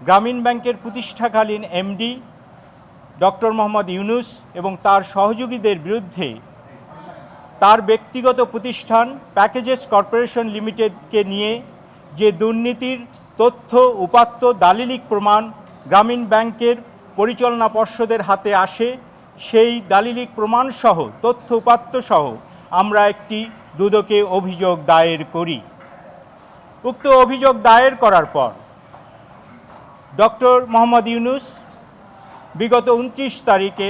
গ্রামীণ ব্যাংকের প্রতিষ্ঠাকালীন এমডি ডক্টর মোহাম্মদ ইউনুস এবং তার সহযোগীদের বিরুদ্ধে তার ব্যক্তিগত প্রতিষ্ঠান প্যাকেজেস কর্পোরেশন লিমিটেডকে নিয়ে যে দুর্নীতির তথ্য, উপাত্ত, দালিলিক প্রমাণ গ্রামীণ ব্যাংকের পরিচালনা পর্ষদের হাতে আসে, সেই দালিলিক প্রমাণসহ, তথ্য উপাত্ত সহ আমরা একটি দুদকে অভিযোগ দায়ের করি। উক্ত অভিযোগ দায়ের করার পর ডক্টর মোহাম্মদ ইউনুস বিগত উনত্রিশ তারিখে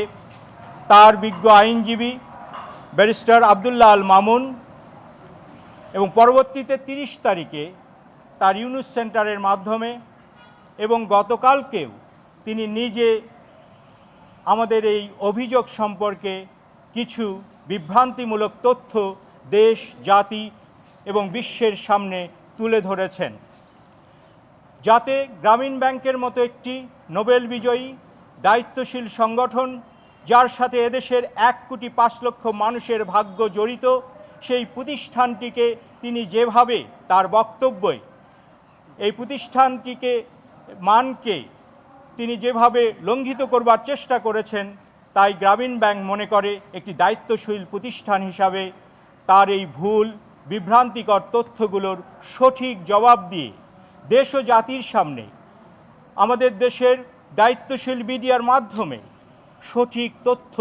তার বিজ্ঞ আইনজীবী ব্যারিস্টার আবদুল্লাহ আল মামুন এবং পরবর্তীতে তিরিশ তারিখে তার ইউনুস সেন্টারের মাধ্যমে এবং গতকালকেও তিনি নিজে আমাদের এই অভিযোগ সম্পর্কে কিছু বিভ্রান্তিমূলক তথ্য দেশ, জাতি এবং বিশ্বের সামনে তুলে ধরেছেন। যাতে গ্রামীণ ব্যাংকের মতো একটি নোবেল বিজয়ী, দায়িত্বশীল সংগঠন, যার সাথে এদেশের এক কোটি পাঁচ লক্ষ মানুষের ভাগ্য জড়িত, সেই প্রতিষ্ঠানটিকে তিনি যেভাবে তার বক্তব্যে এই প্রতিষ্ঠানটিকে মানকে তিনি যেভাবে লঙ্ঘিত করবার চেষ্টা করেছেন, তাই গ্রামীণ ব্যাংক মনে করে একটি দায়িত্বশীল প্রতিষ্ঠান হিসাবে তার এই ভুল, বিভ্রান্তিকর তথ্যগুলোর সঠিক জবাব দিয়ে দেশ ও জাতির সামনে আমাদের দেশের দায়িত্বশীল মিডিয়ার মাধ্যমে সঠিক তথ্য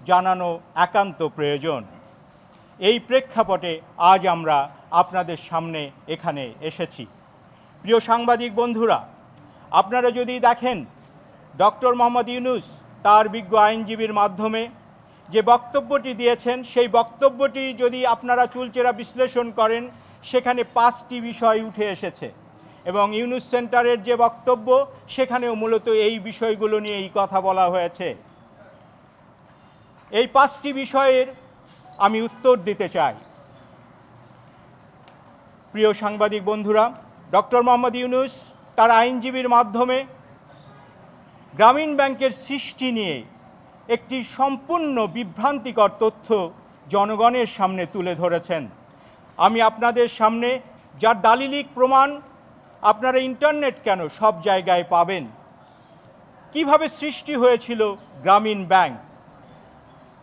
জানানো একান্ত প্রয়োজন। এই প্রেক্ষাপটে আজ আমরা আপনাদের সামনে এখানে এসেছি। প্রিয় সাংবাদিক বন্ধুরা, আপনারা যদি দেখেন ডক্টর মোহাম্মদ ইউনুস তার বিজ্ঞ আইনজীবীর মাধ্যমে যে বক্তব্যটি দিয়েছেন, সেই বক্তব্যটি যদি আপনারা চুলচেরা বিশ্লেষণ করেন, সেখানে পাঁচটি বিষয় উঠে এসেছে। এবং ইউনুস সেন্টারের যে বক্তব্য, সেখানেও মূলত এই বিষয়গুলো নিয়েই কথা বলা হয়েছে। এই পাঁচটি বিষয়ের আমি উত্তর দিতে চাই। প্রিয় সাংবাদিক বন্ধুরা, ডক্টর মোহাম্মদ ইউনুস তার আইনজীবীর মাধ্যমে গ্রামীণ ব্যাংকের সৃষ্টি নিয়ে একটি সম্পূর্ণ বিভ্রান্তিকর তথ্য জনগণের সামনে তুলে ধরেছেন। আমি আপনাদের সামনে যার দালিলিক প্রমাণ আপনারা ইন্টারনেট কেন সব জায়গায় পাবেন? কীভাবে সৃষ্টি হয়েছিল গ্রামীণ ব্যাংক?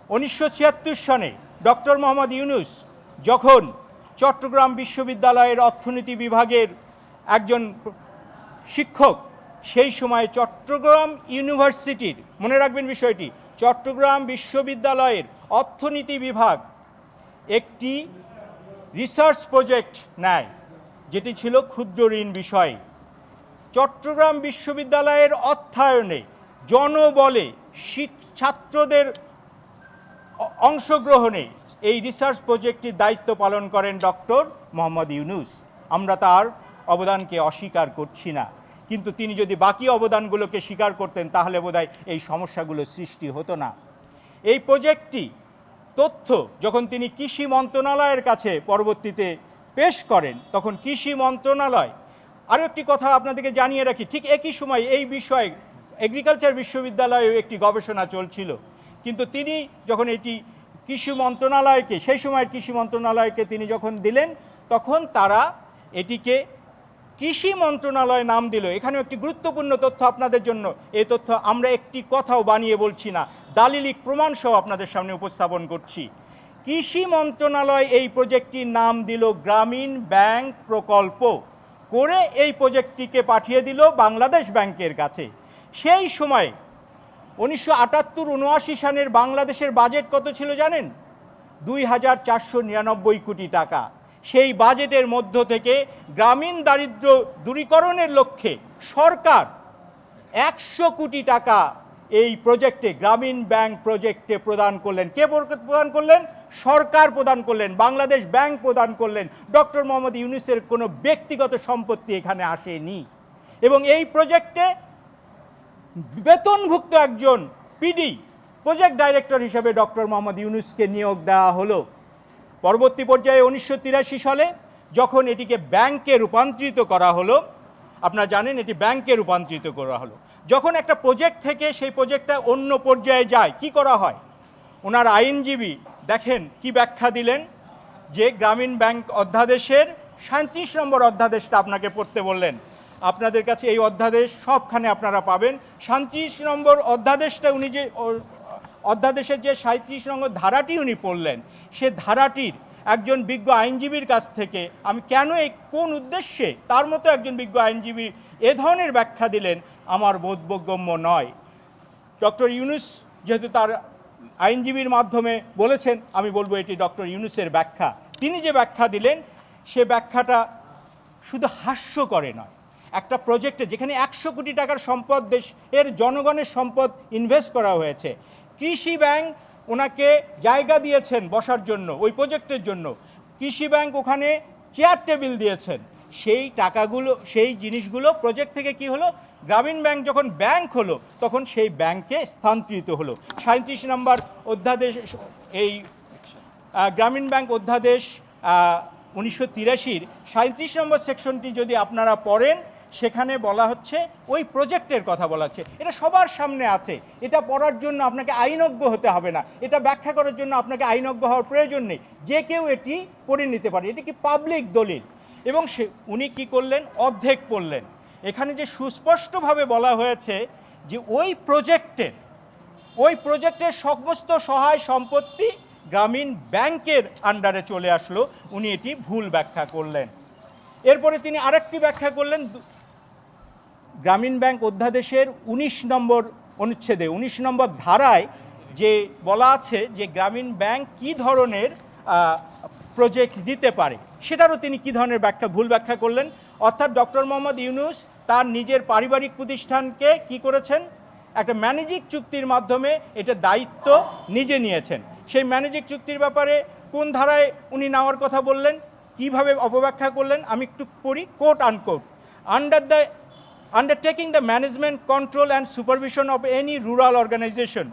উনিশশো ছিয়াত্তর সনে ডক্টর মোহাম্মদ ইউনুস যখন চট্টগ্রাম বিশ্ববিদ্যালয়ের অর্থনীতি বিভাগের একজন শিক্ষক, সেই সময় চট্টগ্রাম ইউনিভার্সিটির, মনে রাখবেন বিষয়টি, চট্টগ্রাম বিশ্ববিদ্যালয়ের অর্থনীতি বিভাগ একটি রিসার্চ প্রজেক্ট নেয়। যেটি ছিল ক্ষুদ্র ঋণ বিষয়। চট্টগ্রাম বিশ্ববিদ্যালয়ের অর্থায়নে জনবলে ছাত্রদের অংশগ্রহণে এই রিসার্চ প্রজেক্টটির দায়িত্ব পালন করেন ডক্টর মোহাম্মদ ইউনুস। আমরা তার অবদানকে অস্বীকার করছি না। কিন্তু তিনি যদি বাকি অবদানগুলোকে স্বীকার করতেন, তাহলে বোধহয় এই সমস্যাগুলো সৃষ্টি হতো না। এই প্রজেক্টটি তথ্য যখন তিনি কৃষি মন্ত্রণালয়ের কাছে পরবর্তীতে পেশ করেন, তখন কৃষি মন্ত্রণালয়। আরও একটি কথা আপনাদেরকে জানিয়ে রাখি, ঠিক একই সময় এই বিষয়ে এগ্রিকালচার বিশ্ববিদ্যালয়েও একটি গবেষণা চলছিল। কিন্তু তিনি যখন এটি কৃষি মন্ত্রণালয়কে, সেই সময়ের কৃষি মন্ত্রণালয়কে তিনি যখন দিলেন, তখন তারা এটিকে কৃষি মন্ত্রণালয় নাম দিল। এখানে একটি গুরুত্বপূর্ণ তথ্য আপনাদের জন্য এই তথ্য আমরা একটি কথাও বানিয়ে বলছি না, দালিলিক প্রমাণসহ আপনাদের সামনে উপস্থাপন করছি। কৃষি মন্ত্রণালয় এই প্রজেক্টটির নাম দিল গ্রামীণ ব্যাংক প্রকল্প। করে এই প্রজেক্টটিকে পাঠিয়ে দিল বাংলাদেশ ব্যাংকের কাছে। সেই সময় উনিশশো আটাত্তর উনআশি সালের বাংলাদেশের বাজেট কত ছিল জানেন? দুই হাজার চারশো নিরানব্বই কোটি টাকা। সেই বাজেটের মধ্য থেকে গ্রামীণ দারিদ্র দূরীকরণের লক্ষ্যে সরকার একশো কোটি টাকা এই প্রজেক্টে, গ্রামীণ ব্যাংক প্রজেক্টে প্রদান করলেন। কে প্রদান করলেন? সরকার প্রদান করলেন, বাংলাদেশ ব্যাংক প্রদান করলেন, ডক্টর মোহাম্মদ ইউনুসের কোনো ব্যক্তিগত সম্পত্তি এখানে আসেনি। এবং এই প্রজেক্টে বেতনভুক্ত একজন পিডি, প্রজেক্ট ডাইরেক্টর হিসেবে ডক্টর মোহাম্মদ ইউনুসকে নিয়োগ দেওয়া হলো। পরবর্তী পর্যায়ে উনিশশো তিরাশি সালে যখন এটিকে ব্যাংকে রূপান্তরিত করা হলো, আপনারা জানেন এটি ব্যাংকে রূপান্তরিত করা হলো। যখন একটা প্রজেক্ট থেকে সেই প্রজেক্টটা অন্য পর্যায়ে যায়, কি করা হয়? ওনার আইনজীবী দেখেন কি ব্যাখ্যা দিলেন? যে গ্রামীণ ব্যাংক অধ্যাদেশের সাঁত্রিশ নম্বর অধ্যাদেশটা আপনাকে পড়তে বললেন। আপনাদের কাছে এই অধ্যাদেশ সবখানে আপনারা পাবেন। সাঁত্রিশ নম্বর অধ্যাদেশটা উনি যে অধ্যাদেশের যে সাঁত্রিশ নম্বর ধারাটি উনি পড়লেন, সে ধারাটির একজন বিজ্ঞ আইনজীবীর কাছ থেকে আমি কেন এই, কোন উদ্দেশ্যে তার মতো একজন বিজ্ঞ আইনজীবী এ ধরনের ব্যাখ্যা দিলেন, আমার বোধগম্য নয়। ডক্টর ইউনুস যেহেতু তার আইনজীবীর মাধ্যমে বলেছেন, আমি বলব এটি ডক্টর ইউনুসের ব্যাখ্যা। তিনি যে ব্যাখ্যা দিলেন, সে ব্যাখ্যাটা শুধু হাস্য করে নয়। একটা প্রজেক্টে যেখানে একশো কোটি টাকার সম্পদ দেশ, এর জনগণের সম্পদ ইনভেস্ট করা হয়েছে। কৃষি ব্যাংক ওনাকে জায়গা দিয়েছেন বসার জন্য, ওই প্রজেক্টের জন্য। কৃষি ব্যাংক ওখানে চেয়ার টেবিল দিয়েছেন। সেই টাকাগুলো, সেই জিনিসগুলো প্রজেক্ট থেকে কি হলো? গ্রামীণ ব্যাংক যখন ব্যাংক হলো, তখন সেই ব্যাংকে স্থানান্তরিত হলো। সাঁত্রিশ নম্বর অধ্যাদেশ, এই গ্রামীণ ব্যাংক অধ্যাদেশ উনিশশো তিরাশির সাঁত্রিশ নম্বর সেকশনটি যদি আপনারা পড়েন, সেখানে বলা হচ্ছে, ওই প্রজেক্টের কথা বলা হচ্ছে। এটা সবার সামনে আছে। এটা পড়ার জন্য আপনাকে আইনজ্ঞ হতে হবে না। এটা ব্যাখ্যা করার জন্য আপনাকে আইনজ্ঞ হওয়ার প্রয়োজন নেই। যে কেউ এটি পড়ে নিতে পারে। এটি কি পাবলিক দলিল? এবং সে, উনি কি করলেন? অর্ধেক পড়লেন। এখানে যে সুস্পষ্টভাবে বলা হয়েছে যে ওই প্রজেক্টের ওই প্রজেক্টের সমস্ত সহায় সম্পত্তি গ্রামীণ ব্যাংকের আন্ডারে চলে আসলো। উনি এটি ভুল ব্যাখ্যা করলেন। এরপরে তিনি আরেকটি ব্যাখ্যা করলেন গ্রামীণ ব্যাংক অধ্যাদেশের ১৯ নম্বর অনুচ্ছেদে ১৯ নম্বর ধারায় যে বলা আছে যে গ্রামীণ ব্যাংক কি ধরনের প্রজেক্ট দিতে পারে, সেটারও তিনি কি ধরনের ব্যাখ্যা, ভুল ব্যাখ্যা করলেন। অর্থাৎ ডক্টর মোহাম্মদ ইউনুস তার নিজের পারিবারিক প্রতিষ্ঠানকে কি করেছেন? একটা ম্যানেজিক চুক্তির মাধ্যমে এটা দায়িত্ব নিজে নিয়েছেন। সেই ম্যানেজিক চুক্তির ব্যাপারে কোন ধারায় উনি নেওয়ার কথা বললেন? কীভাবে অপব্যাখ্যা করলেন? আমি একটু পড়ি। Quote unquote. Under the, undertaking the management, control and supervision of any rural organisation.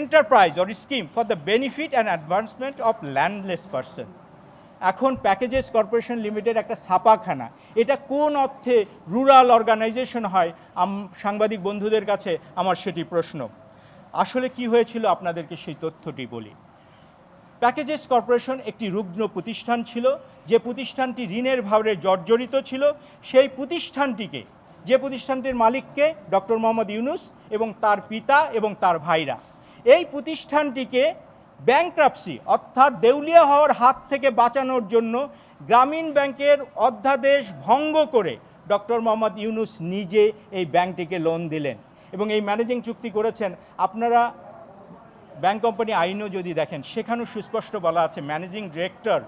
Enterprise or scheme for the benefit and advancement of landless person. এখন প্যাকেজেস কর্পোরেশন লিমিটেড একটা ছাপাখানা। এটা কোন অর্থে রুরাল অর্গানাইজেশন হয়? সাংবাদিক বন্ধুদের কাছে আমার সেটি প্রশ্ন। আসলে কি হয়েছিল আপনাদেরকে সেই তথ্যটি বলি। প্যাকেজেস কর্পোরেশন একটি রুগ্ন প্রতিষ্ঠান ছিল। যে প্রতিষ্ঠানটি ঋণের ভারে জর্জরিত ছিল, সেই প্রতিষ্ঠানটিকে, যে প্রতিষ্ঠানটির মালিককে ডক্টর মোহাম্মদ ইউনুস এবং তার পিতা এবং তার ভাইরা, এই প্রতিষ্ঠানটিকে ব্যাংক্রাপসি, অর্থাৎ দেউলিয়া হওয়ার হাত থেকে বাঁচানোর জন্য গ্রামীণ ব্যাংকের অধ্যাদেশ ভঙ্গ করে ডক্টর মোহাম্মদ ইউনুস নিজে এই ব্যাংকটিকে লোন দিলেন এবং এই ম্যানেজিং চুক্তি করেছেন। আপনারা ব্যাংক কোম্পানি আইনও যদি দেখেন, সেখানেও সুস্পষ্ট বলা আছে ম্যানেজিং ডিরেক্টর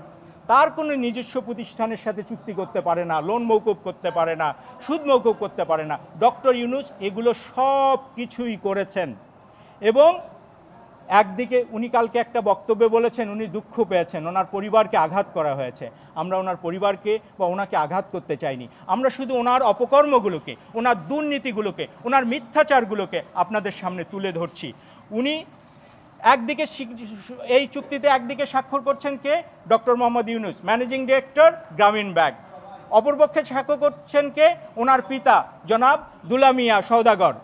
তার কোনো নিজস্ব প্রতিষ্ঠানের সাথে চুক্তি করতে পারে না লোন মৌকুব করতে পারে না, সুদ মৌকুব করতে পারে না। ডক্টর ইউনুস এগুলো সব কিছুই করেছেন এবং একদিকে উনি কালকে একটা বক্তব্যে বলেছেন, উনি দুঃখ পেয়েছেন, ওনার পরিবারকে আঘাত করা হয়েছে। আমরা ওনার পরিবারকে বা ওনাকে আঘাত করতে চাইনি। আমরা শুধু ওনার অপকর্মগুলোকে, ওনার দুর্নীতিগুলোকে, ওনার মিথ্যাচারগুলোকে আপনাদের সামনে তুলে ধরছি। উনি একদিকে এই চুক্তিতে একদিকে স্বাক্ষর করছেন কে? Doctor Mohammad Yunus, managing director Grameen bank. অপরপক্ষে স্বাক্ষর করছেন কে? ওনার পিতা, জনাব দুলামিয়া সৌদাগর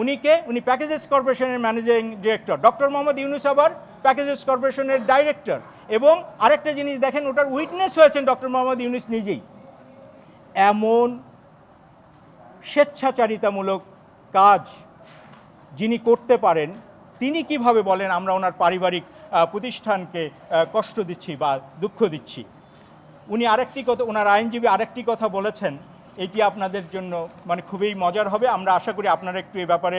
উনি কে উনি প্যাকেজেস কর্পোরেশনের managing director doctor Mohammad Yunus আবার প্যাকেজেস কর্পোরেশনের ডাইরেক্টর এবং আরেকটা জিনিস দেখেন, ওটার উইটনেস হয়েছেন ডক্টর মোহাম্মদ ইউনুস নিজেই। এমন স্বেচ্ছাচারিতামূলক কাজ যিনি করতে পারেন, তিনি কীভাবে বলেন, আমরা ওনার পারিবারিক প্রতিষ্ঠানকে কষ্ট দিচ্ছি বা দুঃখ দিচ্ছি। উনি আরেকটি কথা ওনার আইনজীবী আরেকটি কথা বলেছেন এটি আপনাদের জন্য মানে খুবই মজার হবে। আমরা আশা করি আপনারা একটু এ ব্যাপারে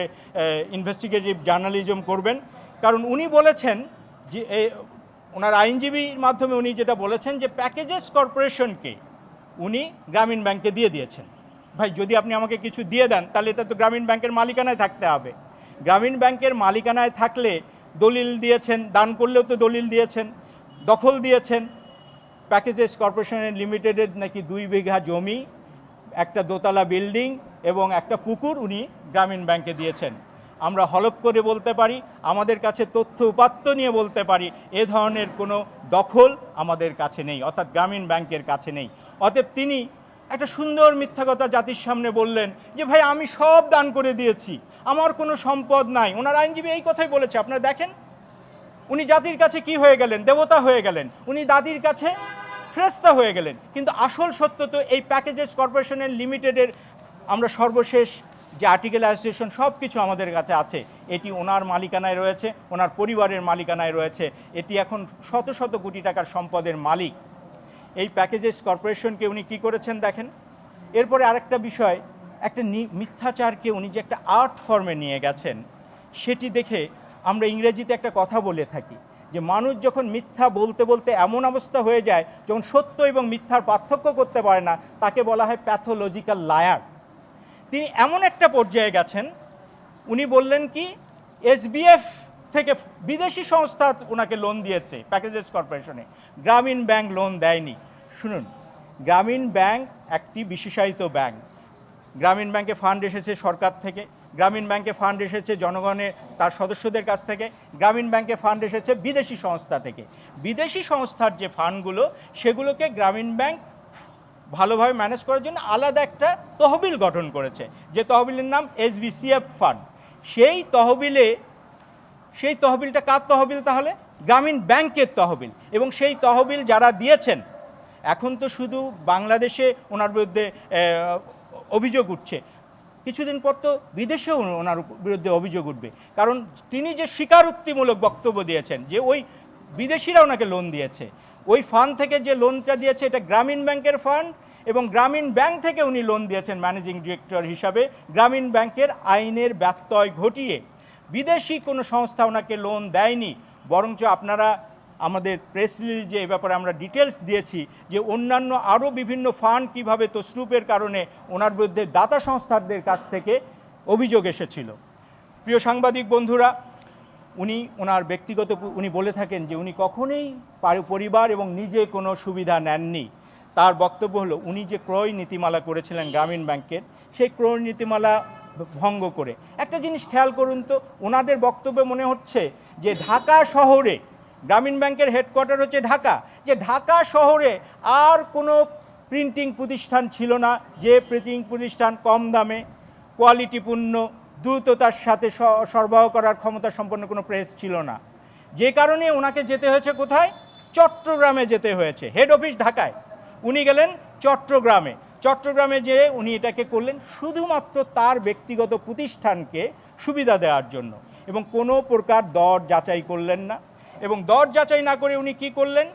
ইনভেস্টিগেটিভ জার্নালিজম করবেন। কারণ উনি বলেছেন যে ওনার আইনজীবীর মাধ্যমে উনি যেটা বলেছেন যে প্যাকেজেস কর্পোরেশনকে উনি গ্রামীণ ব্যাংকে দিয়ে দিয়েছেন। ভাই, যদি আপনি আমাকে কিছু দিয়ে দেন, তাহলে এটা তো গ্রামীণ ব্যাংকের মালিকানায় থাকতে হবে। গ্রামীণ ব্যাংকের মালিকানায় থাকলে দলিল দিয়েছেন, দান করলেও তো দলিল দিয়েছেন, দখল দিয়েছেন। প্যাকেজেস কর্পোরেশনের লিমিটেডের নাকি দুই বিঘা জমি একটা দোতলা বিল্ডিং এবং একটা পুকুর উনি গ্রামীণ ব্যাংকে দিয়েছেন। আমরা হলপ করে বলতে পারি, আমাদের কাছে তথ্য উপাত্ত নিয়ে বলতে পারি, এ ধরনের কোনো দখল আমাদের কাছে নেই, অর্থাৎ গ্রামীণ ব্যাংকের কাছে নেই। অতএব তিনি একটা সুন্দর মিথ্যা কথা জাতির সামনে বললেন যে, ভাই, আমি সব দান করে দিয়েছি, আমার কোনো সম্পদ নাই। ওনার আইনজীবী এই কথাই বলেছে, আপনারা দেখেন। উনি জাতির কাছে কি হয়ে গেলেন? দেবতা হয়ে গেলেন। উনি দাদির কাছে ফ্রেস্তা হয়ে গেলেন। কিন্তু আসল সত্য তো এই প্যাকেজেস কর্পোরেশনের লিমিটেডের আমরা সর্বশেষ যে আর্টিকেল অ্যাসোসিয়েশন সব কিছু আমাদের কাছে আছে, এটি ওনার মালিকানায় রয়েছে, ওনার পরিবারের মালিকানায় রয়েছে। এটি এখন শত শত কোটি টাকার সম্পদের মালিক। এই প্যাকেজেস কর্পোরেশনকে উনি কি করেছেন দেখেন? এরপরে আরেকটা বিষয়, একটা মিথ্যাচারকে উনি যে একটা আর্ট ফর্মে নিয়ে গেছেন, সেটি দেখে আমরা ইংরেজিতে একটা কথা বলে থাকি। যে মানুষ যখন মিথ্যা বলতে বলতে এমন অবস্থা হয়ে যায়, যখন সত্য এবং মিথ্যার পার্থক্য করতে পারে না, তাকে বলা হয় প্যাথোলজিক্যাল লায়ার তিনি এমন একটা পর্যায়ে গেছেন, উনি বললেন কি এসবিএফ থেকে বিদেশি সংস্থা ওনাকে লোন দিয়েছে প্যাকেজেস কর্পোরেশনে গ্রামীণ ব্যাংক লোন দেয়নি। শুনুন, গ্রামীণ ব্যাংক একটি বিশেষায়িত ব্যাংক। গ্রামীণ ব্যাংকে ফান্ড এসেছে সরকার থেকে। গ্রামীণ ব্যাংকে ফান্ড এসেছে জনগণের, তার সদস্যদের কাছ থেকে। গ্রামীণ ব্যাংকে ফান্ড এসেছে বিদেশি সংস্থা থেকে। বিদেশি সংস্থার যে ফান্ডগুলো, সেগুলোকে গ্রামীণ ব্যাংক ভালোভাবে ম্যানেজ করার জন্য আলাদা একটা তহবিল গঠন করেছে, যে তহবিলের নাম এসবিসিএফ ফান্ড। সেই তহবিলে, সেই তহবিলটা কার তহবিল তাহলে? গ্রামীণ ব্যাংকের তহবিল। এবং সেই তহবিল যারা দিয়েছেন, এখন তো শুধু বাংলাদেশে ওনার বিরুদ্ধে অভিযোগ উঠছে। কিছুদিন পর তো বিদেশেও ওনার বিরুদ্ধে অভিযোগ উঠবে। কারণ তিনি যে স্বীকারোক্তিমূলক বক্তব্য দিয়েছেন, যে ওই বিদেশিরা ওনাকে লোন দিয়েছে, ওই ফান্ড থেকে যে লোনটা দিয়েছে এটা গ্রামীণ ব্যাংকের ফান্ড এবং গ্রামীণ ব্যাংক থেকে উনি লোন দিয়েছেন ম্যানেজিং ডিরেক্টর হিসাবে। গ্রামীণ ব্যাংকের আইনের ব্যত্যয় ঘটিয়ে বিদেশি কোনো সংস্থা ওনাকে লোন দেয়নি, বরঞ্চ আপনারা আমাদের প্রেস রিলিজে এ ব্যাপারে আমরা ডিটেলস দিয়েছি যে অন্যান্য আরও বিভিন্ন ফান্ড কীভাবে তসরুপের কারণে ওনার বিরুদ্ধে দাতা সংস্থাদের কাছ থেকে অভিযোগ এসেছিল। প্রিয় সাংবাদিক বন্ধুরা, উনি ওনার ব্যক্তিগত উনি বলে থাকেন যে উনি কখনোই পরিবার এবং নিজে কোনো সুবিধা নেননি। তার বক্তব্য হলো, উনি যে ক্রয় নীতিমালা করেছিলেন গ্রামীণ ব্যাংকের, সেই ক্রয় নীতিমালা ভঙ্গ করে। একটা জিনিস খেয়াল করুন তো, ওনাদের বক্তব্যে মনে হচ্ছে যে ঢাকা শহরে গ্রামীণ ব্যাংকের হেডকোয়ার্টার হচ্ছে ঢাকা, যে ঢাকা শহরে আর কোনো প্রিন্টিং প্রতিষ্ঠান ছিল না। যে প্রিন্টিং প্রতিষ্ঠান কম দামে, কোয়ালিটিপূর্ণ, দ্রুততার সাথে সরবরাহ করার ক্ষমতা সম্পন্ন কোনো প্রেস ছিল না। যে কারণে ওনাকে যেতে হয়েছে কোথায়? চট্টগ্রামে যেতে হয়েছে, হেড অফিস ঢাকায়। উনি গেলেন চট্টগ্রামে। চট্টগ্রামে যেয়ে উনি এটাকে করলেন শুধুমাত্র তার ব্যক্তিগত প্রতিষ্ঠানকে সুবিধা দেওয়ার জন্য এবং কোনো প্রকার দর যাচাই করলেন না। এবং দর যাচাই না করে উনি কি করলেন?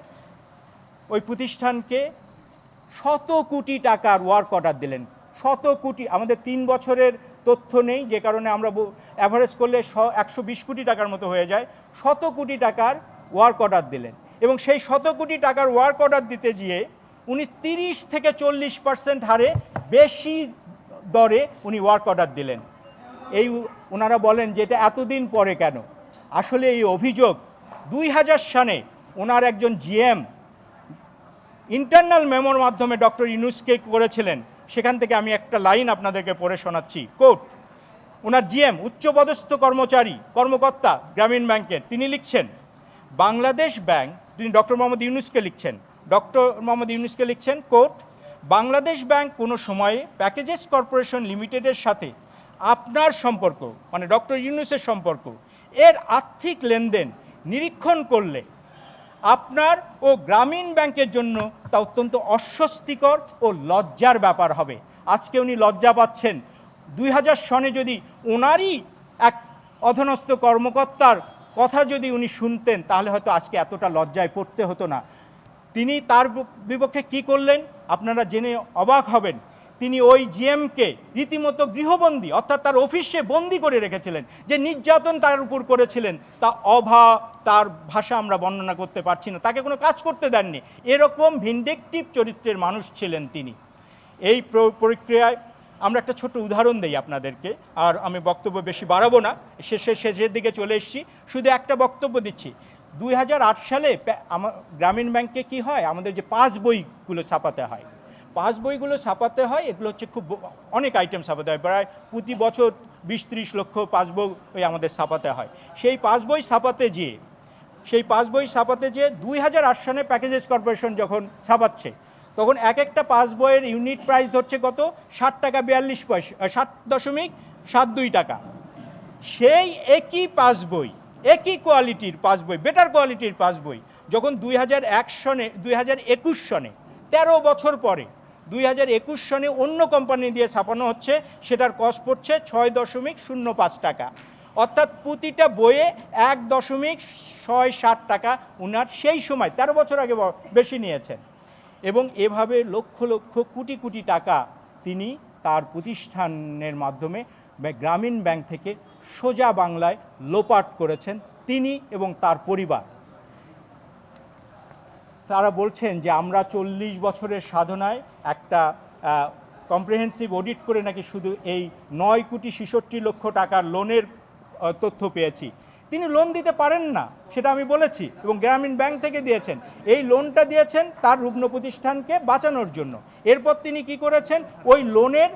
ওই প্রতিষ্ঠানকে শত কোটি টাকার ওয়ার্ক অর্ডার দিলেন। শত কোটি, আমাদের তিন বছরের তথ্য নেই, যে কারণে আমরা অ্যাভারেজ করলে একশো বিশ কোটি টাকার মতো হয়ে যায়। শত কোটি টাকার ওয়ার্ক অর্ডার দিলেন এবং সেই শত কোটি টাকার ওয়ার্ক অর্ডার দিতে গিয়ে উনি তিরিশ থেকে চল্লিশ পার্সেন্ট হারে বেশি দরে উনি ওয়ার্ক অর্ডার দিলেন। এই ওনারা বলেন যে এটা এতদিন পরে কেন? আসলে এই অভিযোগ দুই হাজার সালে ওনার একজন জিএম ইন্টারনাল মেমোর মাধ্যমে ডক্টর ইউনুসকে করেছিলেন। সেখান থেকে আমি একটা লাইন আপনাদেরকে পড়ে শোনাচ্ছি। কোর্ট ওনার জিএম উচ্চপদস্থ কর্মচারী, কর্মকর্তা গ্রামীণ ব্যাংকের, তিনি লিখছেন, বাংলাদেশ ব্যাংক, তিনি ডক্টর মোহাম্মদ ইউনুসকে লিখছেন, ডক্টর মোহাম্মদ ইউনুসকে লিখছেন কোর্ট বাংলাদেশ ব্যাংক কোনো সময়ে প্যাকেজেস কর্পোরেশন লিমিটেডের সাথে আপনার সম্পর্ক মানে ডক্টর ইউনুসের সম্পর্ক, এর আর্থিক লেনদেন নিরীক্ষণ করলে আপনার ও গ্রামীণ ব্যাংকের জন্য তা অত্যন্ত অস্বস্তিকর ও লজ্জার ব্যাপার হবে। আজকে উনি লজ্জা পাচ্ছেন। দুই হাজার সনে যদি ওনারই এক অধনস্থ কর্মকর্তার কথা যদি উনি শুনতেন, তাহলে হয়তো আজকে এতটা লজ্জায় পড়তে হতো না। তিনি তার বিপক্ষে কি করলেন? আপনারা জেনে অবাক হবেন। তিনি ওই জিএমকে রীতিমতো গৃহবন্দী, অর্থাৎ তার অফিসে বন্দি করে রেখেছিলেন, যে নির্যাতন তার উপর করেছিলেন, তা অভাব, তার ভাষা আমরা বর্ণনা করতে পারছি না, তাকে কোনো কাজ করতে দেননি। এরকম ভিন্ডেকটিভ চরিত্রের মানুষ ছিলেন তিনি। এই প্রক্রিয়ায় আমরা একটা ছোট উদাহরণ দেই আপনাদেরকে, আর আমি বক্তব্য বেশি বাড়াবো না, শেষে, শেষের দিকে চলে এসেছি। শুধু একটা বক্তব্য দিচ্ছি। দুই হাজার আট সালে আমার গ্রামীণ ব্যাংকে কি হয়? আমাদের যে পাস বইগুলো ছাপাতে হয় পাস বইগুলো ছাপাতে হয়, এগুলো হচ্ছে খুব অনেক আইটেম ছাপাতে হয়, প্রায় প্রতি বছর বিশ ত্রিশ লক্ষ পাস বই ওই আমাদের ছাপাতে হয়। সেই পাস বই ছাপাতে গিয়ে সেই পাস বই ছাপাতে যেয়ে দুই হাজার আট সালে প্যাকেজেস কর্পোরেশন যখন ছাপাচ্ছে, তখন এক একটা পাস বইয়ের ইউনিট প্রাইস ধরছে কত? ষাট টাকা বিয়াল্লিশ পয়সা ষাট দশমিক সাত দুই টাকা। সেই একই পাস বই, একই কোয়ালিটির পাস বই বেটার কোয়ালিটির পাস বই যখন দুই হাজার এক সনে দুই হাজার একুশ সনে তেরো বছর পরে দুই হাজার একুশ সনে অন্য কোম্পানি দিয়ে ছাপানো হচ্ছে, সেটার কস্ট পড়ছে ছয় দশমিক শূন্য পাঁচ টাকা। অর্থাৎ প্রতিটা বইয়ে এক দশমিক ছয় ষাট টাকা উনার সেই সময়, তেরো বছর আগে বেশি নিয়েছেন। এবং এভাবে লক্ষ লক্ষ কোটি কোটি টাকা তিনি তার প্রতিষ্ঠানের মাধ্যমে গ্রামীণ ব্যাংক থেকে সোজা বাংলায় লোপাট করেছেন, তিনি এবং তার পরিবার। তারা বলছেন যে আমরা চল্লিশ বছরের সাধনায় একটা কম্প্রিহেন্সিভ অডিট করে নাকি শুধু এই নয় কোটি ছেষট্টি লক্ষ টাকার লোনের তথ্য পেয়েছি। তিনি লোন দিতে পারেন না, সেটা আমি বলেছি এবং গ্রামীণ ব্যাংক থেকে দিয়েছেন। এই লোনটা দিয়েছেন তার রুগ্ন প্রতিষ্ঠানকে বাঁচানোর জন্য। এরপর তিনি কি করেছেন? ওই লোনের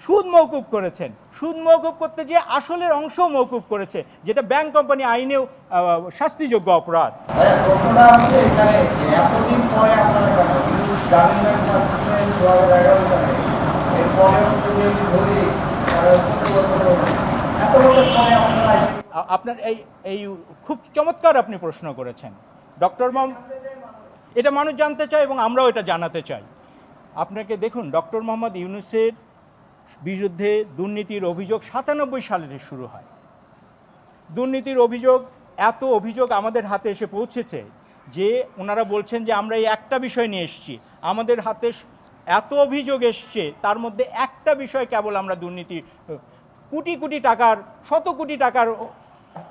সুদ মৌকুব করেছেন। সুদ মৌকুব করতে গিয়ে আসলের অংশ মৌকুব করেছে যেটা ব্যাংক কোম্পানি আইনেও শাস্তিযোগ্য অপরাধ। যে আ- আপনার এই এই খুব চমৎকার আপনি প্রশ্ন করেছেন। ডক্টর মম এটা মানুষ জানতে চায় এবং আমরাও এটা জানাতে চাই। আপনাকে দেখুন ডক্টর মোহাম্মদ ইউনুসের বিরুদ্ধে দুর্নীতির অভিযোগ সাতানব্বই সালের শুরু হয়। দুর্নীতির অভিযোগ, এত অভিযোগ আমাদের হাতে এসে পৌঁছেছে যে ওনারা বলছেন যে আমরা এই একটা বিষয় নিয়ে এসেছি। আমাদের হাতে এত অভিযোগ এসছে, তার মধ্যে একটা বিষয় কেবল আমরা দুর্নীতি, কোটি কোটি টাকার, শত কোটি টাকার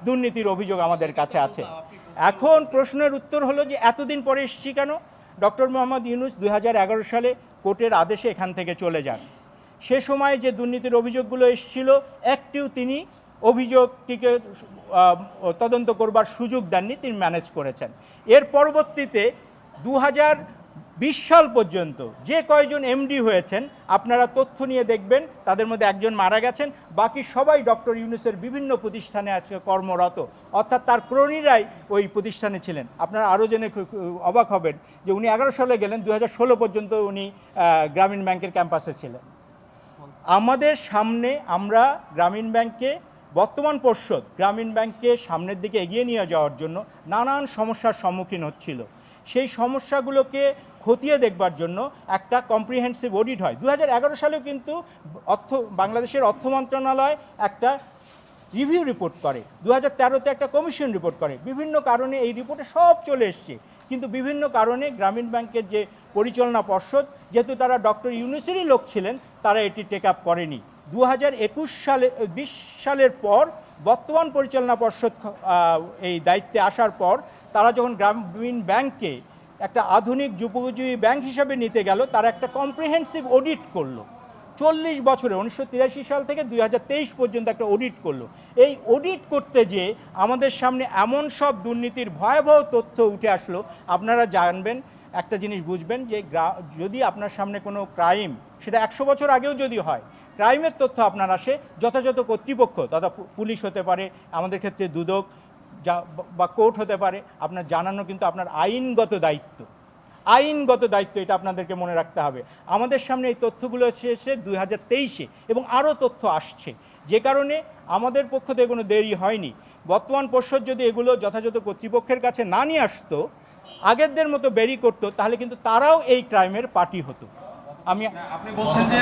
দুর্নীতির অভিযোগ আমাদের কাছে আছে। এখন প্রশ্নের উত্তর হলো যে এতদিন পরে এসছি কেন? ডক্টর মোহাম্মদ ইউনুস দু হাজার এগারো সালে কোর্টের আদেশে এখান থেকে চলে যান। সে সময় যে দুর্নীতির অভিযোগগুলো এসেছিল, একটিও তিনি অভিযোগটিকে তদন্ত করবার সুযোগ দেননি, তিনি ম্যানেজ করেছেন। এর পরবর্তীতে দু বিশ সাল পর্যন্ত যে কয়জন এমডি হয়েছেন, আপনারা তথ্য নিয়ে দেখবেন, তাদের মধ্যে একজন মারা গেছেন, বাকি সবাই ডক্টর ইউনুসের বিভিন্ন প্রতিষ্ঠানে আজকে কর্মরত। অর্থাৎ তার ক্রণীরাই ওই প্রতিষ্ঠানে ছিলেন। আপনারা আরও জেনে অবাক হবেন যে উনি এগারো সালে গেলেন দু হাজার ষোলো পর্যন্ত উনি গ্রামীণ ব্যাংকের ক্যাম্পাসে ছিলেন। আমাদের সামনে আমরা গ্রামীণ ব্যাংকে বর্তমান পর্ষদ গ্রামীণ ব্যাংকে সামনের দিকে এগিয়ে নিয়ে যাওয়ার জন্য নানান সমস্যার সম্মুখীন হচ্ছিল। সেই সমস্যাগুলোকে খতিয়ে দেখবার জন্য একটা কম্প্রিহেন্সিভ অডিট হয়। দু হাজার এগারো সালেও কিন্তু অর্থ, বাংলাদেশের অর্থ মন্ত্রণালয় একটা রিভিউ রিপোর্ট করে। দু হাজার একটা কমিশন রিপোর্ট করে। বিভিন্ন কারণে এই রিপোর্টে সব চলে এসছে। কিন্তু বিভিন্ন কারণে গ্রামীণ ব্যাংকের যে পরিচালনা পর্ষদ, যেহেতু তারা ডক্টর ইউনুসেরই লোক ছিলেন, তারা এটি টেক আপ করেনি। দু হাজার একুশ সালে, বিশ সালের পর বর্তমান পরিচালনা পর্ষদ এই দায়িত্বে আসার পর তারা যখন গ্রামীণ ব্যাংককে একটা আধুনিক যুপোপযোগী ব্যাংক হিসাবে নিতে গেল, তারা একটা কম্প্রিহেন্সিভ অডিট করল। চল্লিশ বছরে, উনিশশো তিরাশি সাল থেকে দু হাজার তেইশ পর্যন্ত একটা অডিট করল। এই অডিট করতে যে আমাদের সামনে এমন সব দুর্নীতির ভয়াবহ তথ্য উঠে আসলো। আপনারা জানবেন, একটা জিনিস বুঝবেন যে যদি আপনার সামনে কোনো ক্রাইম সেটা একশো বছর আগেও যদি হয় ক্রাইমের তথ্য আপনার আসে, যথাযথ কর্তৃপক্ষ, তথা পুলিশ হতে পারে, আমাদের ক্ষেত্রে দুদক, যা, বা কোর্ট হতে পারে, আপনার জানানো কিন্তু আপনার আইনগত দায়িত্ব। আইনগত দায়িত্ব এটা আপনাদেরকে মনে রাখতে হবে। আমাদের সামনে এই তথ্যগুলো এসেছে দুই হাজার তেইশে এবং আরও তথ্য আসছে। যে কারণে আমাদের পক্ষ থেকে কোনো দেরি হয়নি। বর্তমান পর্ষদ যদি এগুলো যথাযথ কর্তৃপক্ষের কাছে না নিয়ে আসতো, আগেরদের মতো বেরি করতো, তাহলে কিন্তু তারাও এই ক্রাইমের পার্টি হতো। আমি আপনি বলছেন যে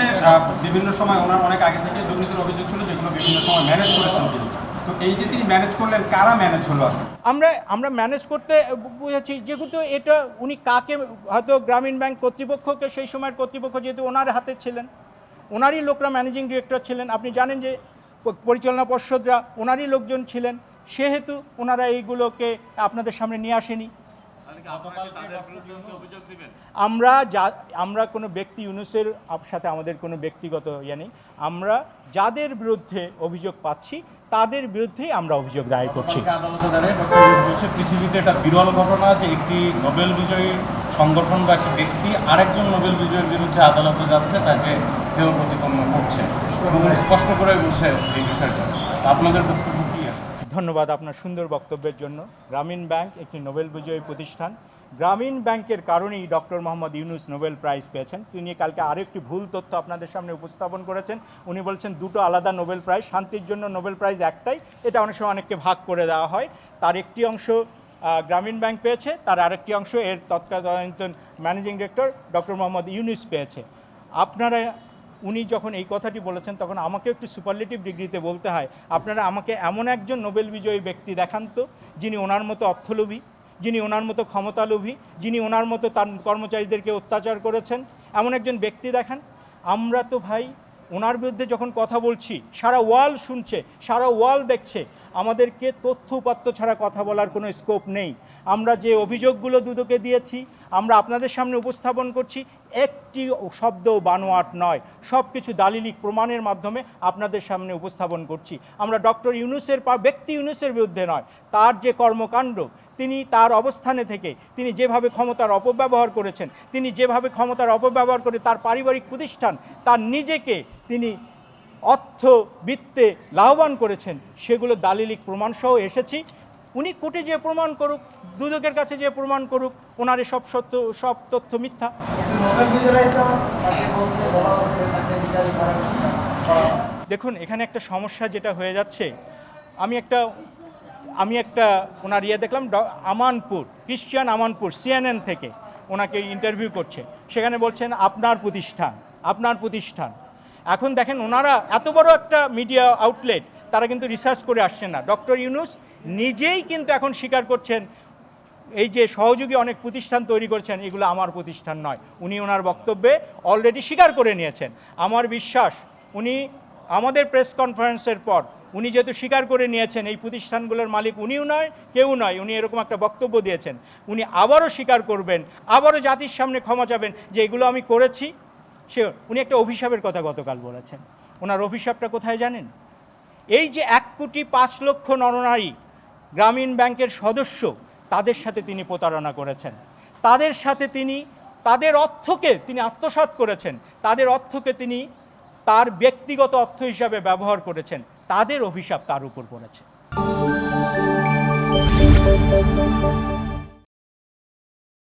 বিভিন্ন সময় ওনার অনেক আগে থেকে দুর্নীতির অভিযোগ ছিল, যেগুলো বিভিন্ন সময় ম্যানেজ করেছেন তো এই যে তিনি ম্যানেজ করলেন, কারা ম্যানেজ হলো আমরা আমরা ম্যানেজ করতে বুঝেছি, যেহেতু এটা উনি কাকে, হয়তো গ্রামীণ ব্যাংক কর্তৃপক্ষকে সেই সময়ের কর্তৃপক্ষ যেহেতু ওনার হাতে ছিলেন, ওনারই লোকরা ম্যানেজিং ডিরেক্টর ছিলেন। আপনি জানেন যে পরিচালনা পর্ষদরা ওনারই লোকজন ছিলেন, সেহেতু ওনারা এইগুলোকে আপনাদের সামনে নিয়ে আসেনি। আমরা যা আমরা কোনো ব্যক্তি ইউনুসের আপ- সাথে আমাদের কোনো ব্যক্তিগত ইয়ে নেই। আমরা যাদের বিরুদ্ধে অভিযোগ পাচ্ছি তাদের বিরুদ্ধেই আমরা অভিযোগ দায়ের করছি। পৃথিবীতে এটা বিরল ঘটনা যে একটি নোবেল বিজয়ী সংগঠন বা একটি ব্যক্তি আরেকজন নোবেল বিজয়ের বিরুদ্ধে আদালতে যাচ্ছে তাকে হেয় প্রতিপন্ন করছে। এবং স্পষ্ট করে বলছে এই বিষয়টা। আপনাদের বক্তব্য ধন্যবাদ আপনার সুন্দর বক্তব্যের জন্য। গ্রামীণ ব্যাংক একটি নোবেল বিজয়ী প্রতিষ্ঠান। গ্রামীণ ব্যাংকের কারণেই doctor Mohammad Yunus Nobel prize পেয়েছেন। তিনি কালকে আরেকটি ভুল তথ্য আপনাদের সামনে উপস্থাপন করেছেন। উনি বলছেন, দুটো আলাদা নোবেল প্রাইজ, শান্তির জন্য নোবেল প্রাইজ একটাই। এটা অনেক সময় অনেককে ভাগ করে দেওয়া হয়। তার একটি অংশ গ্রামীণ ব্যাংক পেয়েছে, তার আরেকটি অংশ এর তৎকালীন managing director doctor Mohammad Yunus পেয়েছে। আপনারা উনি যখন এই কথাটি বলেছেন, তখন আমাকে একটু সুপারলেটিভ ডিগ্রিতে বলতে হয়। আপনারা আমাকে এমন একজন নোবেল বিজয়ী ব্যক্তি দেখান তো, যিনি ওনার মতো অর্থলোভী, যিনি ওনার মতো ক্ষমতালোভী, যিনি ওনার মতো তার কর্মচারীদেরকে অত্যাচার করেছেন, এমন একজন ব্যক্তি দেখান। আমরা তো ভাই, ওনার বিরুদ্ধে যখন কথা বলছি, সারা ওয়াল শুনছে, সারা ওয়াল দেখছে আমাদেরকে তথ্য উপাত্ত ছাড়া কথা বলার কোনো স্কোপ নেই। আমরা যে অভিযোগগুলো দুদকে দিয়েছি, আমরা আপনাদের সামনে উপস্থাপন করছি। একটি শব্দ বানোয়াট নয় সব কিছু দালিলিক প্রমাণের মাধ্যমে আপনাদের সামনে উপস্থাপন করছি। আমরা ডক্টর ইউনুসের ব্যক্তি ইউনুসের বিরুদ্ধে নয়, তার যে কর্মকাণ্ড, তিনি তার অবস্থানে থেকে, তিনি যেভাবে ক্ষমতার অপব্যবহার করেছেন, তিনি যেভাবে ক্ষমতার অপব্যবহার করে তার পারিবারিক প্রতিষ্ঠান, তার নিজেকে তিনি অর্থ, বৃত্তে লাভবান করেছেন। সেগুলো দালিলিক প্রমাণসহ এসেছি। উনি কোর্টে যে প্রমাণ করুক, দুদকের কাছে যে প্রমাণ করুক ওনার সব সত্য, সব তথ্য মিথ্যা। দেখুন, এখানে একটা সমস্যা যেটা হয়ে যাচ্ছে, আমি একটা আমি একটা ওনার ইয়ে দেখলাম আমানপুর, ক্রিশ্চিয়ান আমানপুর, সিএনএন থেকে ওনাকে ইন্টারভিউ করছে। সেখানে বলছেন, আপনার প্রতিষ্ঠান আপনার প্রতিষ্ঠান। এখন দেখেন ওনারা এত বড় একটা মিডিয়া আউটলেট তারা কিন্তু রিসার্চ করে আসছেন না। ডক্টর ইউনুস নিজেই কিন্তু এখন স্বীকার করছেন, এই যে সহযোগী অনেক প্রতিষ্ঠান তৈরি করছেন, এগুলো আমার প্রতিষ্ঠান নয়। উনি ওনার বক্তব্যে অলরেডি স্বীকার করে নিয়েছেন। আমার বিশ্বাস, উনি আমাদের প্রেস কনফারেন্সের পর উনি যেহেতু স্বীকার করে নিয়েছেন, এই প্রতিষ্ঠানগুলোর মালিক উনিও নয়, কেউ নয়, উনি এরকম একটা বক্তব্য দিয়েছেন। উনি আবারও স্বীকার করবেন, আবারও জাতির সামনে ক্ষমা চাবেন যে এগুলো আমি করেছি। সে উনি একটা অভিশাপের কথা গতকাল বলেছেন। ওনার অভিশাপটা কোথায় জানেন? এই যে এক কোটি পাঁচ লক্ষ নরনারী গ্রামীণ ব্যাংকের সদস্য, তাদের সাথে তিনি প্রতারণা করেছেন। তাদের সাথে তিনি, তাদের অর্থকে তিনি আত্মসাৎ করেছেন। তাদের অর্থকে তিনি তার ব্যক্তিগত অর্থ হিসাবে ব্যবহার করেছেন। তাদের অভিশাপ তার উপর পড়েছে।